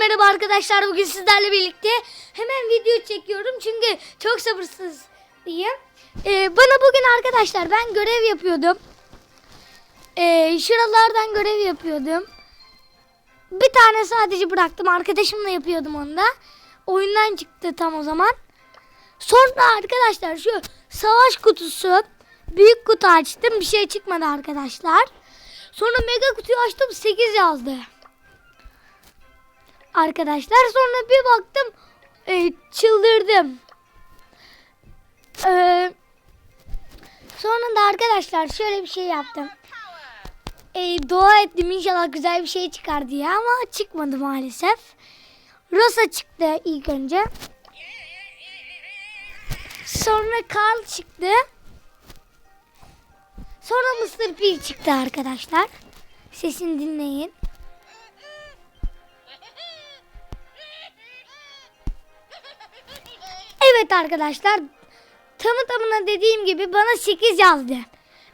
merhaba arkadaşlar. Bugün sizlerle birlikte hemen video çekiyorum. Çünkü çok sabırsızlıyım. Ee, bana bugün arkadaşlar ben görev yapıyordum. Ee, şuralardan görev yapıyordum. Bir tane sadece bıraktım. Arkadaşımla yapıyordum onu da. Oyundan çıktı tam o zaman. Sonra arkadaşlar şu savaş kutusu büyük kutu açtım. Bir şey çıkmadı arkadaşlar. Sonra mega kutuyu açtım 8 yazdı. Arkadaşlar sonra bir baktım e, çıldırdım. Ee, sonra da arkadaşlar şöyle bir şey yaptım. E, dua ettim inşallah güzel bir şey çıkar diye ama çıkmadı maalesef. Rosa çıktı ilk önce. Sonra Carl çıktı. Sonra Mr. P çıktı arkadaşlar. Sesini dinleyin. Evet arkadaşlar. Tamı tamına dediğim gibi bana 8 yazdı.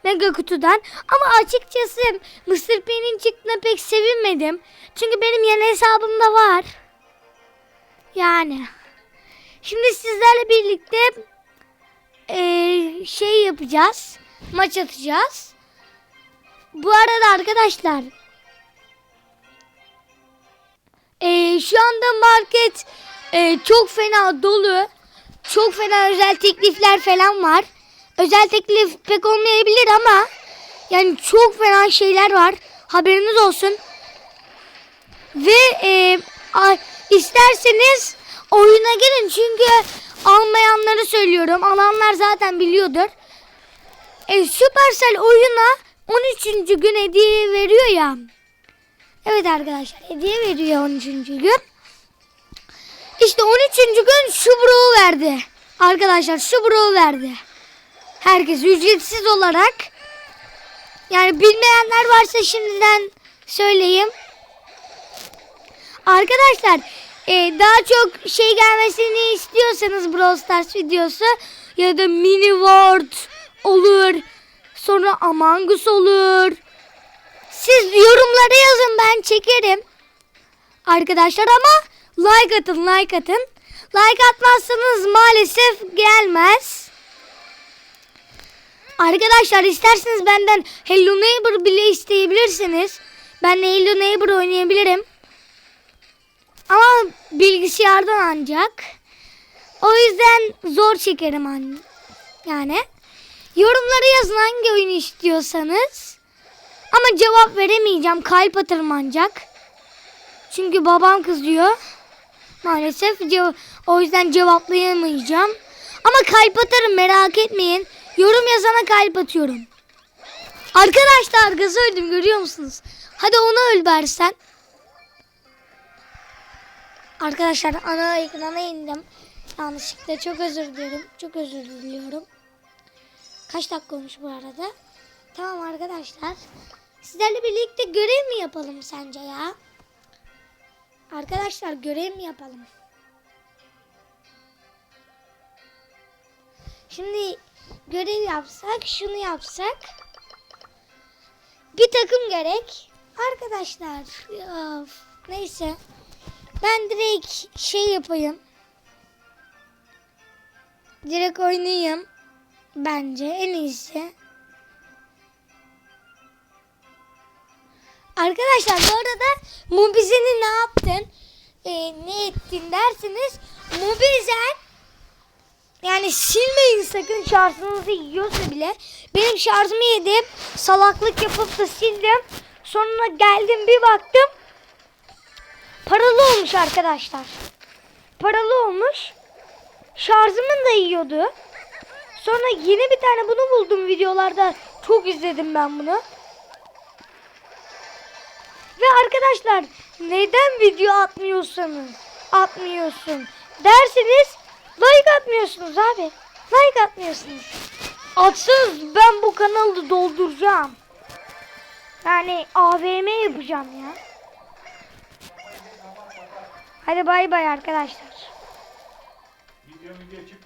Mega kutudan. Ama açıkçası Mr. P'nin çıktığına pek sevinmedim. Çünkü benim yeni hesabımda var. Yani. Şimdi sizlerle birlikte eee, şey yapacağız. Maç atacağız. Bu arada arkadaşlar eee, şu anda market eee, çok fena dolu. Çok fena özel teklifler falan var. Özel teklif pek olmayabilir ama yani çok fena şeyler var. Haberiniz olsun. Ve eee, a- isterseniz oyuna girin çünkü almayanları söylüyorum. Alanlar zaten biliyordur. E, Supercell oyuna 13. gün hediye veriyor ya. Evet arkadaşlar hediye veriyor 13. gün. İşte 13. gün şu bro'u verdi. Arkadaşlar şu bro'u verdi. Herkes ücretsiz olarak. Yani bilmeyenler varsa şimdiden söyleyeyim. Arkadaşlar e, daha çok şey gelmesini istiyorsanız Brawl Stars videosu ya da Mini World olur. Sonra Among Us olur. Siz yorumlara yazın ben çekerim. Arkadaşlar ama like atın like atın. Like atmazsanız maalesef gelmez. Arkadaşlar isterseniz benden Hello Neighbor bile isteyebilirsiniz. Ben Hello Neighbor oynayabilirim. Ama bilgisayardan ancak. O yüzden zor çekerim an yani. Yorumlara yazın hangi oyunu istiyorsanız. Ama cevap veremeyeceğim. Kalp atarım ancak. Çünkü babam kızıyor. Maalesef o yüzden cevaplayamayacağım. Ama kalp atarım merak etmeyin. Yorum yazana kalp atıyorum. Arkadaşlar gaz öldüm görüyor musunuz? Hadi onu öl versen. Arkadaşlar ana ekrana indim. Yanlışlıkla çok özür diliyorum. Çok özür diliyorum. Kaç dakika olmuş bu arada? Tamam arkadaşlar. Sizlerle birlikte görev mi yapalım sence ya? Arkadaşlar görev mi yapalım? Şimdi görev yapsak, şunu yapsak. Bir takım gerek. Arkadaşlar, of, neyse. Ben direkt şey yapayım. Direkt oynayayım. Bence en iyisi. Arkadaşlar bu arada Mubizen'i ne yaptın? Ee, ne ettin dersiniz. Mubizen yani silmeyin sakın şarjınızı yiyorsa bile. Benim şarjımı yedim. Salaklık yapıp da sildim. Sonra geldim bir baktım. Paralı olmuş arkadaşlar. Paralı olmuş. Şarjımın da yiyordu. Sonra yeni bir tane bunu buldum videolarda. Çok izledim ben bunu. Ve arkadaşlar neden video atmıyorsanız atmıyorsun derseniz like atmıyorsunuz abi. Like atmıyorsunuz. Atsanız ben bu kanalı dolduracağım. Yani AVM yapacağım ya. Hadi bay bay arkadaşlar.